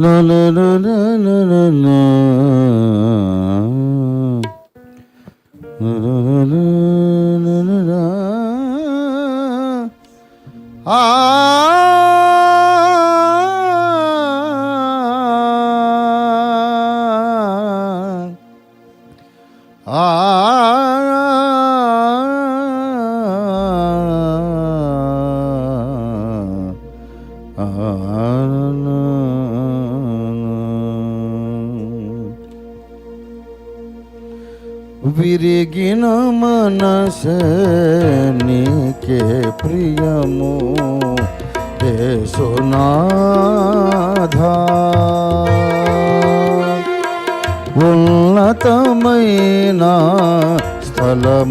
La la la la la la la. La la la la la la. ఆ విరిగిన మనస నీకే ప్రియము యేసునాథా ఉన్నతమైన స్థలములయందే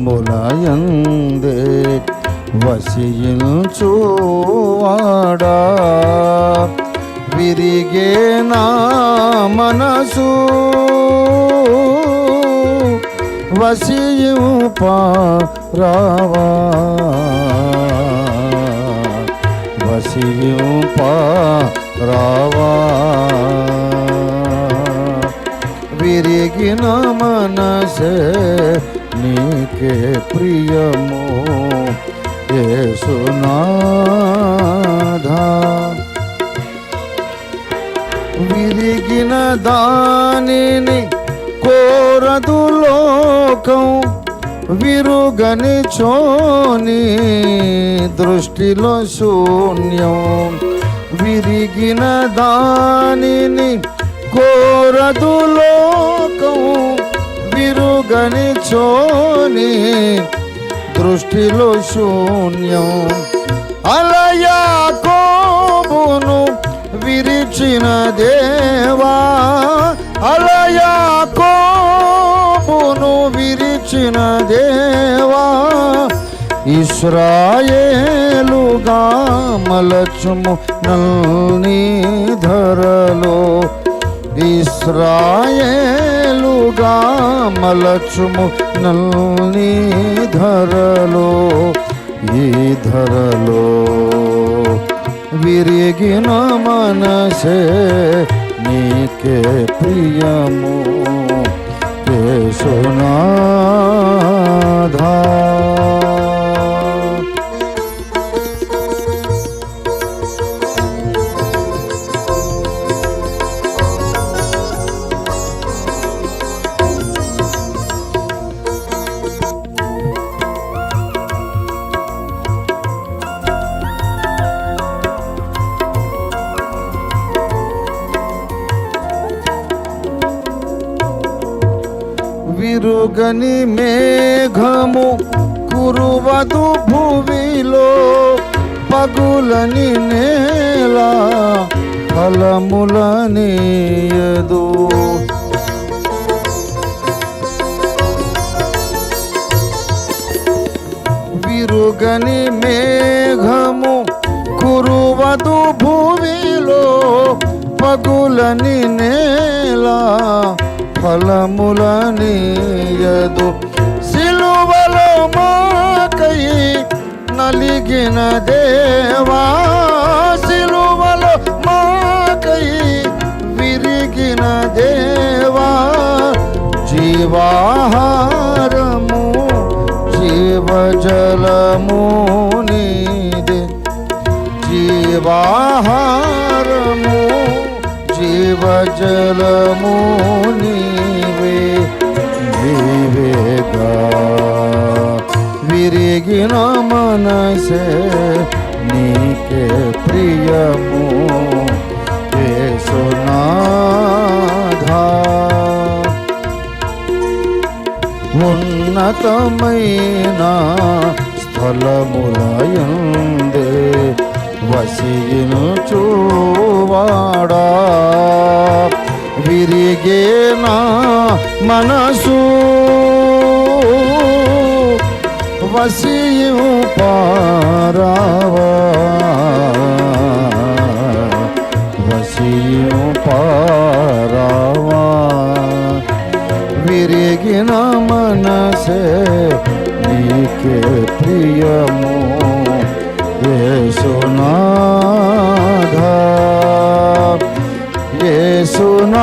వసించువాడా విరిగే నా మనసు. వసింపారావా వసింపారావా విరిగిన మనసే నీకే ప్రియము. యేసునాథా. దానిని కోరదు లోకం విరుగని చోని దృష్టిలో శూన్యం. విరిగిన దానిని కోరదు లోకం విరుగని చోని దృష్టిలో శూన్యం. అలయా విరిచిన దేవా ఇస్రాయేలుగా మలచుము నల్ని ధరలో. ఇస్రాయేలుగా మలచుము నల్ని ధరలో ఈ ధరలో విరిగిన మనసే నీకే ప్రియము. সোনা విరుగని మేఘము కురువదు భూమిలో పగులని నేల ఫలములనీయదు విరుగని మేఘము కురువదు భూమిలో పగులని నేల ఫలములనీయదు సిలువలో మాకై నలిగిన దేవా సిలువలో మాకై విరిగిన దేవా జీవాహారము జీవజలము నీదే. జీవాహారము జీవజలము నీవే నీవేగా విరిగిన మనసే నీకే ప్రియము యేసునాథా ఉన్నతమైన స్థలములయందే వసియు పారావా వసియు పారావా విరిగిన మనసే నీకే ప్రియము యేసునాథా యేసునాథ